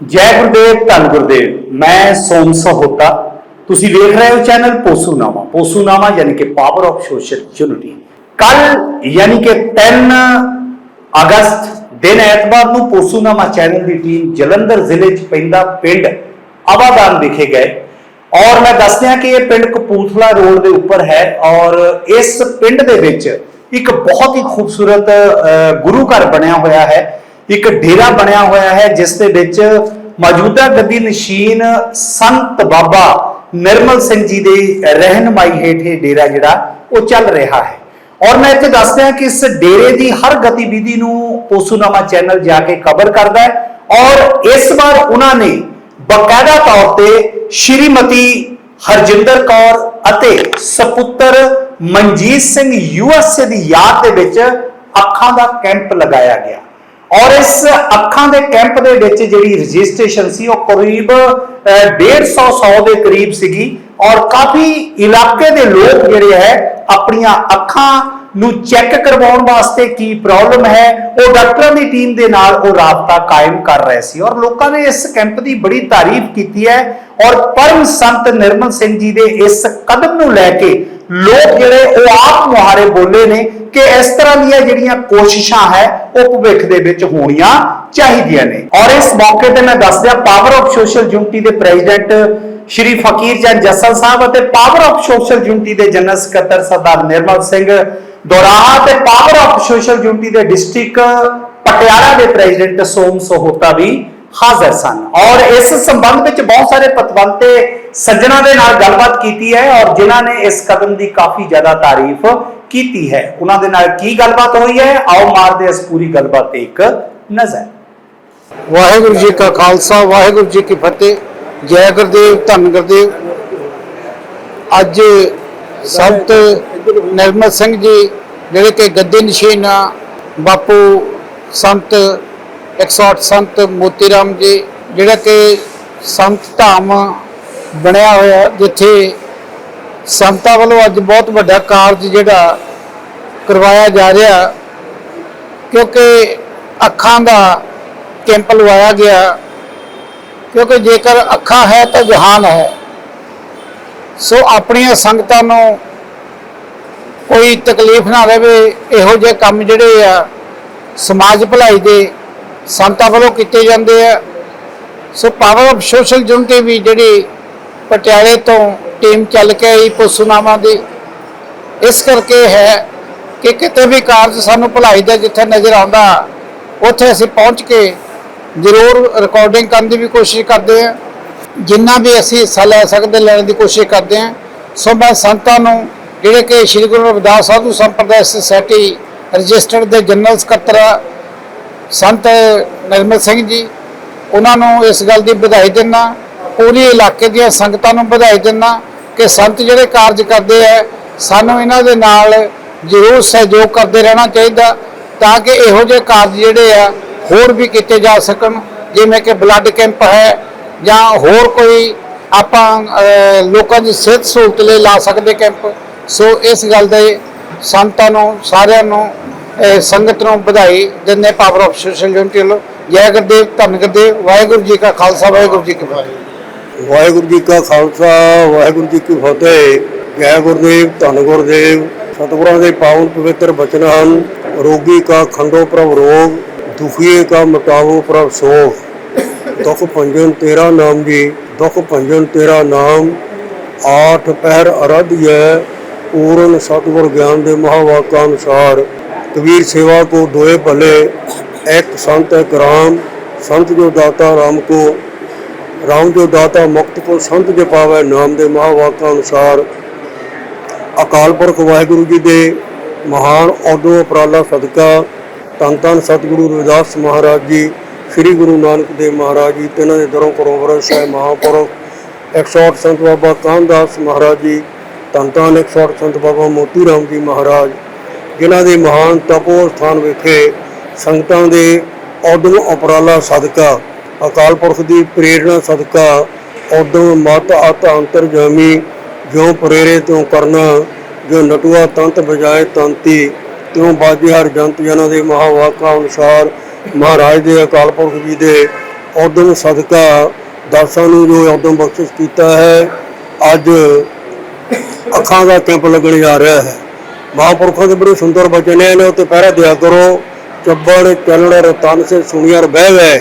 ਜੈ ਗੁਰਦੇਵ ਧੰਨ ਗੁਰਦੇਵ ਮੈਂ ਸੋਮ ਸਹੋਤਾ। ਤੁਸੀਂ ਵੇਖ ਰਹੇ ਹੋ ਚੈਨਲ ਪੋਸੂਨਾਮਾ। ਪੋਸੂਨਾਮਾ ਯਾਨੀ ਕਿ ਪਾਵਰ ਆਫ ਸੋਸ਼ਲ ਯੂਨਿਟੀ ਕੱਲ ਯਾਨੀ ਕਿ 3 ਅਗਸਤ ਦਿਨ ਐਤਵਾਰ ਨੂੰ ਪੋਸੂਨਾਮਾ ਚੈਨਲ ਦੀ ਟੀਮ ਜਲੰਧਰ ਜ਼ਿਲ੍ਹੇ 'ਚ ਪੈਂਦਾ ਪਿੰਡ ਆਵਾਦਾਨ ਵਿਖੇ ਗਏ। ਔਰ ਮੈਂ ਦੱਸਦਿਆਂ ਕਿ ਇਹ ਪਿੰਡ ਕਪੂਰਥਲਾ ਰੋਡ ਦੇ ਉੱਪਰ ਹੈ ਔਰ ਇਸ ਪਿੰਡ ਦੇ ਵਿੱਚ ਇੱਕ ਬਹੁਤ ਹੀ ਖੂਬਸੂਰਤ ਅ, ਗੁਰੂ ਘਰ ਬਣਿਆ ਹੋਇਆ ਹੈ। ਇੱਕ ਡੇਰਾ ਬਣਿਆ ਹੋਇਆ ਹੈ, ਜਿਸ ਦੇ ਵਿੱਚ ਮੌਜੂਦਾ ਗੱਦੀ ਨਸ਼ੀਨ ਸੰਤ ਬਾਬਾ ਨਿਰਮਲ ਸਿੰਘ ਜੀ ਦੀ ਰਹਿਨਮਾਈ ਹੇਠ ਇਹ ਡੇਰਾ ਜਿਹੜਾ, ਉਹ ਚੱਲ ਰਿਹਾ ਹੈ। ਔਰ ਮੈਂ ਇੱਥੇ ਦੱਸਦਿਆਂ ਕਿ ਇਸ ਡੇਰੇ ਦੀ ਹਰ ਗਤੀਵਿਧੀ ਨੂੰ ਪੋਸੂਨਾਮਾ ਚੈਨਲ ਜਾ ਕੇ ਕਵਰ ਕਰਦਾ ਹੈ ਔਰ ਇਸ ਵਾਰ ਉਹਨਾਂ ਨੇ ਬਕਾਇਦਾ ਤੌਰ ਤੇ ਸ਼੍ਰੀਮਤੀ ਹਰਜਿੰਦਰ ਕੌਰ ਅਤੇ ਸਪੁੱਤਰ ਮਨਜੀਤ ਸਿੰਘ ਯੂਐਸਏ ਦੀ ਯਾਦ ਦੇ ਵਿੱਚ ਅੱਖਾਂ ਦਾ ਕੈਂਪ ਲਗਾਇਆ ਗਿਆ। ਔਰ ਇਸ ਅੱਖਾਂ ਦੇ ਕੈਂਪ ਦੇ ਵਿੱਚ ਜਿਹੜੀ ਰਜਿਸਟ੍ਰੇਸ਼ਨ ਸੀ ਉਹ ਕਰੀਬ ਅਹ, 150 100 ਦੇ ਕਰੀਬ ਸੀਗੀ ਔਰ ਕਾਫੀ ਇਲਾਕੇ ਦੇ ਲੋਕ ਜਿਹੜੇ ਹੈ ਆਪਣੀਆਂ ਅੱਖਾਂ ਨੂੰ ਚੈੱਕ ਕਰਵਾਉਣ ਵਾਸਤੇ ਕੀ ਪ੍ਰੋਬਲਮ ਹੈ ਉਹ ਡਾਕਟਰਾਂ ਦੀ ਟੀਮ ਦੇ ਨਾਲ ਉਹ ਰਾਬਤਾ ਕਾਇਮ ਕਰ ਰਹੇ ਸੀ ਔਰ ਲੋਕਾਂ ਨੇ ਇਸ ਕੈਂਪ ਦੀ ਬੜੀ ਤਾਰੀਫ ਕੀਤੀ ਹੈ ਔਰ ਪਰਮ ਸੰਤ ਨਿਰਮਲ ਸਿੰਘ ਜੀ ਦੇ ਇਸ ਕਦਮ ਨੂੰ ਲੈ ਕੇ ਲੋਕ ਜਿਹੜੇ ਉਹ ਆਪ ਮੁਹਾਰੇ ਬੋਲੇ ਨੇ ਕਿ ਇਸ ਤਰ੍ਹਾਂ ਦੀਆਂ ਜਿਹੜੀਆਂ ਕੋਸ਼ਿਸ਼ਾਂ ਹੈ ਉਹ ਭਵਿੱਖ ਦੇ ਵਿੱਚ ਹੋਣੀਆਂ ਚਾਹੀਦੀਆਂ ਨੇ। ਔਰ ਇਸ ਮੌਕੇ ਤੇ ਮੈਂ ਦੱਸ ਦਿਆਂ ਪਾਵਰ ਆਫ ਸੋਸ਼ਲ ਯੂਨਿਟੀ ਦੇ ਪ੍ਰੈਜ਼ੀਡੈਂਟ ਸ਼੍ਰੀ ਫਕੀਰ ਚੰਦ ਜੱਸਲ ਸਾਹਿਬ ਅਤੇ ਪਾਵਰ ਆਫ ਸੋਸ਼ਲ ਯੂਨਿਟੀ ਦੇ ਜਨਰਲ ਸਕੱਤਰ ਸਰਦਾਰ ਨਿਰਮਲ ਸਿੰਘ ਦੋਰਾਹਾ ਤੇ ਪਾਵਰ ਆਫ ਸੋਸ਼ਲ ਯੂਨਿਟੀ ਦੇ ਡਿਸਟ੍ਰਿਕਟ ਪਟਿਆਲਾ ਦੇ ਪ੍ਰੈਜ਼ੀਡੈਂਟ ਸੋਮ ਸੋਹਤਾ ਵੀ ਹਾਜ਼ਰ ਸਨ। ਔਰ ਇਸ ਸੰਬੰਧ ਵਿੱਚ ਬਹੁਤ ਸਾਰੇ ਪਤਵੰਤੇ ਸੱਜਣਾ ਦੇ ਨਾਲ ਗੱਲਬਾਤ ਕੀਤੀ ਹੈ ਔਰ ਜਿਨ੍ਹਾਂ ਨੇ ਇਸ ਕਦਮ ਦੀ ਕਾਫੀ ਜ਼ਿਆਦਾ ਤਾਰੀਫ ਕੀਤੀ ਹੈ। ਉਹਨਾਂ ਦੇ ਨਾਲ ਕੀ ਗੱਲਬਾਤ ਹੋਈ ਹੈ? ਆਓ ਮਾਰਦੇ ਇਸ ਪੂਰੀ ਗੱਲਬਾਤ ਤੇ ਇੱਕ ਨਜ਼ਰ। ਵਾਹਿਗੁਰੂ ਜੀ ਕਾ ਖਾਲਸਾ, ਵਾਹਿਗੁਰੂ ਜੀ ਕੀ ਫਤਿਹ। ਜੈ ਗੁਰਦੇਵ, ਧੰਨ ਗੁਰਦੇਵ। ਅੱਜ ਸੰਤ ਨਿਰਮਲ ਸਿੰਘ ਜੀ, ਜਿਹੜੇ ਕਿ ਗੱਦੀ ਨਸ਼ੀਨ, ਬਾਪੂ ਸੰਤ 108 ਸੰਤ ਮੋਤੀ ਰਾਮ ਜੀ, ਜਿਹੜਾ ਕਿ ਸੰਤ ਧਾਮ ਬਣਿਆ ਹੋਇਆ, ਜਿੱਥੇ ਸੰਤਾਂ ਵੱਲੋਂ ਅੱਜ ਬਹੁਤ ਵੱਡਾ ਕਾਰਜ ਜਿਹੜਾ ਕਰਵਾਇਆ ਜਾ ਰਿਹਾ, ਕਿਉਂਕਿ ਅੱਖਾਂ ਦਾ ਕੈਂਪ ਲਵਾਇਆ ਗਿਆ, ਕਿਉਂਕਿ ਜੇਕਰ ਅੱਖਾਂ ਹੈ ਤਾਂ ਜਹਾਨ ਹੈ। ਸੋ ਆਪਣੀਆਂ ਸੰਗਤਾਂ ਨੂੰ ਕੋਈ ਤਕਲੀਫ ਨਾ ਰਹੇ ਇਹੋ ਜਿਹੇ ਕੰਮ ਜਿਹੜੇ ਆ ਸਮਾਜ ਭਲਾਈ ਦੇ ਸੰਤਾਂ ਵੱਲੋਂ ਕੀਤੇ ਜਾਂਦੇ ਆ। So power of social unity ਵੀ ਜਿਹੜੀ ਪਟਿਆਲੇ ਤੋਂ ਟੀਮ ਚੱਲ ਕੇ ਆਈ ਪੋਸੂਨਾਮਾ ਦੀ, ਇਸ ਕਰਕੇ ਹੈ ਕਿ ਕਿਤੇ ਵੀ ਕਾਰਜ ਸਾਨੂੰ ਭਲਾਈ ਦਾ ਜਿੱਥੇ ਨਜ਼ਰ ਆਉਂਦਾ, ਉੱਥੇ ਅਸੀਂ ਪਹੁੰਚ ਕੇ ਜ਼ਰੂਰ ਰਿਕਾਰਡਿੰਗ ਕਰਨ ਦੀ ਵੀ ਕੋਸ਼ਿਸ਼ ਕਰਦੇ ਹਾਂ ਜਿੰਨਾ ਵੀ ਅਸੀਂ ਹਿੱਸਾ ਲੈ ਸਕਦੇ, ਲੈਣ ਦੀ ਕੋਸ਼ਿਸ਼ ਕਰਦੇ ਹਾਂ ਸੋ ਮੈਂ ਸੰਤਾਂ ਨੂੰ ਜਿਹੜੇ ਕਿ ਸ੍ਰੀ ਗੁਰੂ ਰਵਿਦਾਸ ਸਾਧੂ ਸੰਪਰਦਾਇ ਸੁਸਾਇਟੀ ਰਜਿਸਟਰਡ ਦੇ ਜਨਰਲ ਸਕੱਤਰ ਸੰਤ ਨਿਰਮਲ ਸਿੰਘ ਜੀ, ਉਹਨਾਂ ਨੂੰ ਇਸ ਗੱਲ ਦੀ ਵਧਾਈ ਦਿੰਦਾ ਪੂਰੇ ਇਲਾਕੇ ਦੀਆਂ ਸੰਗਤਾਂ ਨੂੰ ਵਧਾਈ ਦਿੰਦਾ ਕਿ ਸੰਤ ਜਿਹੜੇ ਕਾਰਜ ਕਰਦੇ ਆ, ਸਾਨੂੰ ਇਹਨਾਂ ਦੇ ਨਾਲ ਜ਼ਰੂਰ ਸਹਿਯੋਗ ਕਰਦੇ ਰਹਿਣਾ ਚਾਹੀਦਾ ਤਾਂ ਕਿ ਇਹੋ ਜਿਹੇ ਕਾਰਜ ਜਿਹੜੇ ਆ, ਹੋਰ ਵੀ ਕੀਤੇ ਜਾ ਸਕਣ, ਜਿਵੇਂ ਕਿ ਬਲੱਡ ਕੈਂਪ ਹੈ ਜਾਂ ਹੋਰ ਕੋਈ ਆਪਾਂ ਲੋਕਾਂ ਦੀ ਸਿਹਤ ਸਹੂਲਤ ਲਈ ਲਾ ਸਕਦੇ ਕੈਂਪ। ਸੋ ਇਸ ਗੱਲ ਦੇ ਸੰਤਾਂ ਨੂੰ, ਸਾਰਿਆਂ ਨੂੰ ਸੰਗਤ ਨੂੰ ਵਧਾਈ ਦਿੰਦੇ ਪਾਵਰ ਆਫ ਸੋਸ਼ਲ ਯੂਨਿਟੀ ਵੱਲੋਂ। ਜੈ ਗੁਰਦੇਵ, ਧੰਨ ਗੁਰਦੇਵ, ਵਾਹਿਗੁਰੂ ਜੀ ਕਾ ਖਾਲਸਾ, ਵਾਹਿਗੁਰੂ ਜੀ ਕੀ ਫਤਿਹ। ਵਾਹਿਗੁਰੂ ਜੀ ਕਾ ਖਾਲਸਾ, ਵਾਹਿਗੁਰੂ ਜੀ ਕੀ ਫਤਿਹ। ਜੈ ਗੁਰਦੇਵ, ਧੰਨ ਗੁਰਦੇਵ, ਸਤਿਗੁਰਾਂ ਦੇ ਪਾਵਨ ਪਵਿੱਤਰ ਬਚਨ ਹਨ। ਰੋਗੀ ਕਾ ਖੰਡੋ ਪ੍ਰਭ ਰੋਗ, ਦੁਖੀਏ ਕਾ ਮਿਟਾਵੋ ਪ੍ਰਭ ਸੋਗ। ਦੁਖ ਭੰਜਨ ਤੇਰਾ ਨਾਮ ਜੀ, ਦੁਖ ਭੰਜਨ ਤੇਰਾ ਨਾਮ। ਆਠ ਪਹਿਰ ਹੈ, ਪੂਰਨ ਸਤਿਗੁਰ ਗਿਆਨ ਦੇ ਮਹਾਵਾਕਾਂ ਅਨੁਸਾਰ। ਕਬੀਰ ਸੇਵਾ ਕੋ ਦੋਏ ਭਲੇ, ਇੱਕ ਸੰਤ, ਇੱਕ ਰਾਮ। ਸੰਤ ਜੋ ਦਾਤਾ ਰਾਮ ਕੋ, ਰਾਮ ਜੋ ਦਾਤਾ ਮੁਕਤ ਕੋ, ਸੰਤ ਜੇ ਪਾਵੇ ਨਾਮ ਦੇ ਮਹਾਵਾਕਾਂ ਅਨੁਸਾਰ। ਅਕਾਲ ਪੁਰਖ ਵਾਹਿਗੁਰੂ ਜੀ ਦੇ ਮਹਾਨ ਔਦੋ ਉਪਰਾਲਾ ਸਦਕਾ, ਧੰਨ ਧੰਨ ਸਤਿਗੁਰੂ ਰਵਿਦਾਸ ਮਹਾਰਾਜ ਜੀ, ਸ੍ਰੀ ਗੁਰੂ ਨਾਨਕ ਦੇਵ ਮਹਾਰਾਜ ਜੀ, ਤਿੰਨਾਂ ਦੇ ਦਰੋਂ ਕਰੋਂ ਸਾਹਿਬ ਮਹਾਂਪੁਰਖ 108 ਸੰਤ ਬਾਬਾ ਕਾਨਦਾਸ ਮਹਾਰਾਜ ਜੀ, ਧੰਨ ਧੰਨ 108 ਸੰਤ ਬਾਬਾ ਮੋਤੀ ਰਾਮ ਜੀ ਮਹਾਰਾਜ। ਜਿਨ੍ਹਾਂ ਦੇ ਮਹਾਨ ਤਪੋ ਸਥਾਨ ਵਿਖੇ ਸੰਗਤਾਂ ਦੇ ਉਦਮ ਉਪਰਾਲਾ ਸਦਕਾ, ਅਕਾਲ ਪੁਰਖ ਦੀ ਪ੍ਰੇਰਣਾ ਸਦਕਾ ਉਦਮ ਮਤ ਅਤ ਅੰਤਰ ਜਾਮੀ ਜੋ ਪ੍ਰੇਰੇ ਤੋਂ ਕਰਨਾ, ਜੋ ਨਟੂਆ ਤੰਤ ਬਜਾਏ ਤੰਤੀ, ਤਿਉ ਬਾਜੇ ਹਰ ਜੰਤ ਜਨਾਂ ਦੇ ਮਹਾਵਾਕਾਂ ਅਨੁਸਾਰ ਮਹਾਰਾਜ ਦੇ, ਅਕਾਲ ਪੁਰਖ ਜੀ ਦੇ ਉਦਮ ਸਦਕਾ ਦਾਸਾਂ ਨੂੰ ਜੋ ਉਦਮ ਬਖਸ਼ਿਸ਼ ਕੀਤਾ ਹੈ, ਅੱਜ ਅੱਖਾਂ ਦਾ ਕੈਂਪ ਲੱਗਣ ਜਾ ਰਿਹਾ ਹੈ। ਮਹਾਂਪੁਰਖਾਂ ਦੇ ਬੜੇ ਸੁੰਦਰ ਬਚਨ ਨੇ, ਇਹਨਾਂ ਉੱਤੇ ਪਹਿਰਾ ਦਿਆ ਕਰੋ। ਚੱਬੜ ਚੱਲਣ, ਰਤਨ ਸੇ ਸੁਣੀਆਂ ਬਹਿ ਗਏ।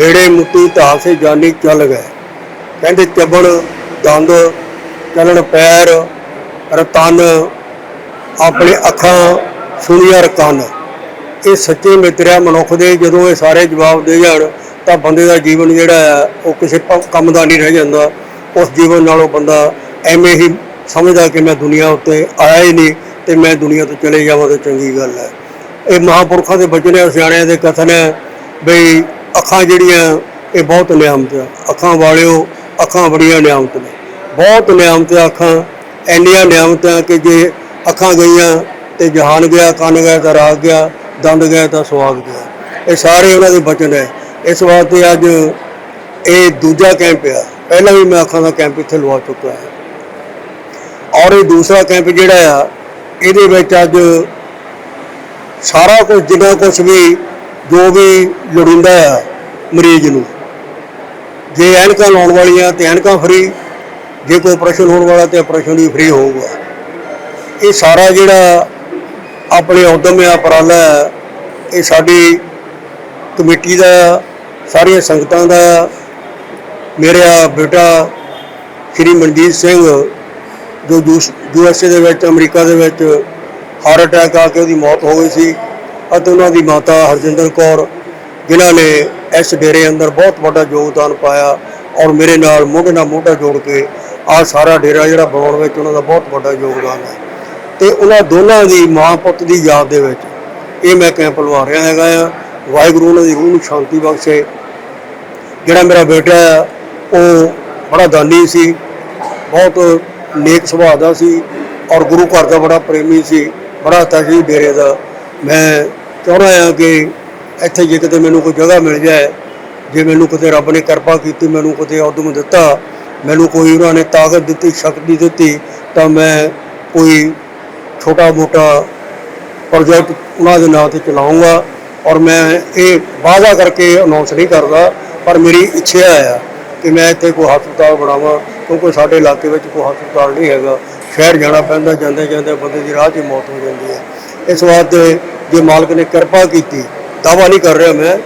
ਹੇੜੇ ਮੁੱਤੀ ਧਾਲ ਸੇ ਜਾਨੀ ਚੱਲ ਗਏ। ਕਹਿੰਦੇ ਚੱਬਣ, ਦੰਦ, ਚੱਲਣ ਪੈਰ, ਰਤਨ, ਆਪਣੇ ਅੱਖਾਂ ਸੁਣੀਆਂ ਕੰਨ ਇਹ ਸੱਚੇ ਮਿੱਤਰਿਆ ਮਨੁੱਖ ਦੇ, ਜਦੋਂ ਇਹ ਸਾਰੇ ਜਵਾਬ ਦੇ ਜਾਣ, ਤਾਂ ਬੰਦੇ ਦਾ ਜੀਵਨ ਜਿਹੜਾ ਆ, ਉਹ ਕਿਸੇ ਕੰਮ ਦਾ ਨਹੀਂ ਰਹਿ ਜਾਂਦਾ। ਉਸ ਜੀਵਨ ਨਾਲੋਂ ਬੰਦਾ ਐਵੇਂ ਹੀ ਸਮਝਦਾ ਕਿ ਮੈਂ ਦੁਨੀਆ ਉੱਤੇ ਆਇਆ ਹੀ ਨਹੀਂ। ਤੇ ਮੈਂ ਦੁਨੀਆ ਤੋਂ ਚਲੇ ਜਾਵਾਂ ਤਾਂ ਚੰਗੀ ਗੱਲ ਹੈ। ਇਹ ਮਹਾਂਪੁਰਖਾਂ ਦੇ ਬਚਨ ਹੈ ਸਿਆਣਿਆਂ ਦੇ ਕਥਨ ਹੈ ਬਈ ਅੱਖਾਂ ਜਿਹੜੀਆਂ, ਇਹ ਬਹੁਤ ਨਿਆਮਤ ਆ। ਅੱਖਾਂ ਵਾਲਿਓ, ਅੱਖਾਂ ਬੜੀਆਂ ਨਿਆਮਤ ਨੇ। ਬਹੁਤ ਨਿਆਮਤ ਅੱਖਾਂ, ਇੰਨੀਆਂ ਨਿਆਮਤਾਂ ਕਿ ਜੇ ਅੱਖਾਂ ਗਈਆਂ ਤੇ ਜਹਾਨ ਗਿਆ, ਕੰਨ ਗਿਆ ਤਾਂ ਰਾਗ ਗਿਆ, ਦੰਦ ਗਿਆ ਤਾਂ ਸਵਾਗ ਗਿਆ। ਇਹ ਸਾਰੇ ਉਹਨਾਂ ਦੇ ਬਚਨ ਹੈ। ਇਸ ਵਾਸਤੇ ਅੱਜ ਇਹ ਦੂਜਾ ਕੈਂਪ ਆ। ਪਹਿਲਾਂ ਵੀ ਮੈਂ ਅੱਖਾਂ ਦਾ ਕੈਂਪ ਇੱਥੇ ਲਵਾ ਚੁੱਕਾ ਹਾਂ। ਔਰ ਇਹ ਦੂਸਰਾ ਕੈਂਪ ਜਿਹੜਾ ਆ ਇਹਦੇ ਵਿੱਚ ਅੱਜ ਸਾਰਾ ਕੁਝ, ਜਿੰਨਾ ਕੁਝ ਵੀ, ਜੋ ਵੀ ਲੋੜੀਂਦਾ ਆ, ਮਰੀਜ਼ ਨੂੰ। ਜੇ ਐਨਕਾਂ ਲਾਉਣ ਵਾਲੀਆਂ ਤੇ ਐਨਕਾਂ ਫਰੀ ਜੇ ਕੋਈ ਆਪਰੇਸ਼ਨ ਹੋਣ ਵਾਲਾ ਤੇ ਆਪਰੇਸ਼ਨ ਵੀ ਫ੍ਰੀ ਹੋਊਗਾ। ਇਹ ਸਾਰਾ ਜਿਹੜਾ ਆਪਣੇ ਉਦਮ ਆ, ਉਪਰਾਲਾ ਇਹ ਸਾਡੀ ਕਮੇਟੀ ਦਾ, ਸਾਰੀਆਂ ਸੰਗਤਾਂ ਦਾ, ਮੇਰਾ ਬੇਟਾ ਸ਼੍ਰੀ ਮਨਜੀਤ ਸਿੰਘ, ਜੋ ਯੂ ਐਸ ਏ ਦੇ ਵਿੱਚ, ਅਮਰੀਕਾ ਦੇ ਵਿੱਚ ਹਾਰਟ ਅਟੈਕ ਆ ਕੇ ਉਹਦੀ ਮੌਤ ਹੋ ਗਈ ਸੀ ਅਤੇ ਉਹਨਾਂ ਦੀ ਮਾਤਾ ਹਰਜਿੰਦਰ ਕੌਰ, ਜਿਨ੍ਹਾਂ ਨੇ ਇਸ ਡੇਰੇ ਅੰਦਰ ਬਹੁਤ ਵੱਡਾ ਯੋਗਦਾਨ ਪਾਇਆ ਔਰ ਮੇਰੇ ਨਾਲ ਮੋਢੇ ਨਾਲ ਮੋਢਾ ਜੋੜ ਕੇ ਆਹ ਸਾਰਾ ਡੇਰਾ ਜਿਹੜਾ ਬਣਾਉਣ ਵਿੱਚ ਉਹਨਾਂ ਦਾ ਬਹੁਤ ਵੱਡਾ ਯੋਗਦਾਨ ਹੈ। ਤੇ ਉਹਨਾਂ ਦੋਨਾਂ ਦੀ ਮਾਂ ਪੁੱਤ ਦੀ ਯਾਦ ਦੇ ਵਿੱਚ ਇਹ ਮੈਂ ਕੈਂਪ ਲਵਾ ਰਿਹਾ ਹੈਗਾ ਆ। ਵਾਹਿਗੁਰੂ ਉਹਨਾਂ ਦੀ ਰੂਹ ਨੂੰ ਸ਼ਾਂਤੀ ਬਖਸ਼ੇ। ਜਿਹੜਾ ਮੇਰਾ ਬੇਟਾ ਆ, ਉਹ ਬੜਾ ਦਾਨੀ ਸੀ, ਬਹੁਤ ਨੇਕ ਸੁਭਾਅ ਦਾ ਸੀ ਔਰ ਗੁਰੂ ਘਰ ਦਾ ਬੜਾ ਪ੍ਰੇਮੀ ਸੀ, ਬੜਾ ਤਜੀ ਡੇਰੇ ਦਾ। ਮੈਂ ਚਾਹੁੰਦਾ ਹਾਂ ਕਿ ਇੱਥੇ ਜੇ ਕਿਤੇ ਮੈਨੂੰ ਕੋਈ ਜਗ੍ਹਾ ਮਿਲ ਜਾਏ, ਜੇ ਮੈਨੂੰ ਕਿਤੇ ਰੱਬ ਨੇ ਕਿਰਪਾ ਕੀਤੀ, ਮੈਨੂੰ ਕਿਤੇ ਉਦਮ ਦਿੱਤਾ, ਮੈਨੂੰ ਕੋਈ ਉਹਨਾਂ ਨੇ ਤਾਕਤ ਦਿੱਤੀ, ਸ਼ਕਤੀ ਦਿੱਤੀ, ਤਾਂ ਮੈਂ ਕੋਈ ਛੋਟਾ ਮੋਟਾ ਪ੍ਰੋਜੈਕਟ ਉਹਨਾਂ ਦੇ ਨਾਂ ਤੇ ਚਲਾਉਂਗਾ ਔਰ ਮੈਂ ਇਹ ਵਾਅਦਾ ਕਰਕੇ ਅਨਾਉਂਸ ਨਹੀਂ ਕਰਦਾ, ਪਰ ਮੇਰੀ ਇੱਛਾ ਆ ਕਿ ਮੈਂ ਇੱਥੇ ਕੋਈ ਹਸਪਤਾਲ ਬਣਾਵਾਂ ਕਿਉਂਕਿ ਸਾਡੇ ਇਲਾਕੇ ਵਿੱਚ ਕੋਈ ਹਸਪਤਾਲ ਨਹੀਂ ਹੈਗਾ, ਸ਼ਹਿਰ ਜਾਣਾ ਪੈਂਦਾ, ਜਾਂਦੇ ਜਾਂਦੇ ਬੰਦੇ ਦੀ ਰਾਹ 'ਚ ਮੌਤ ਹੋ ਜਾਂਦੀ ਹੈ। ਇਸ ਵਾਸਤੇ ਜੇ ਮਾਲਕ ਨੇ ਕਿਰਪਾ ਕੀਤੀ ਦਾਵਾ ਨਹੀਂ ਕਰ ਰਿਹਾ ਮੈਂ,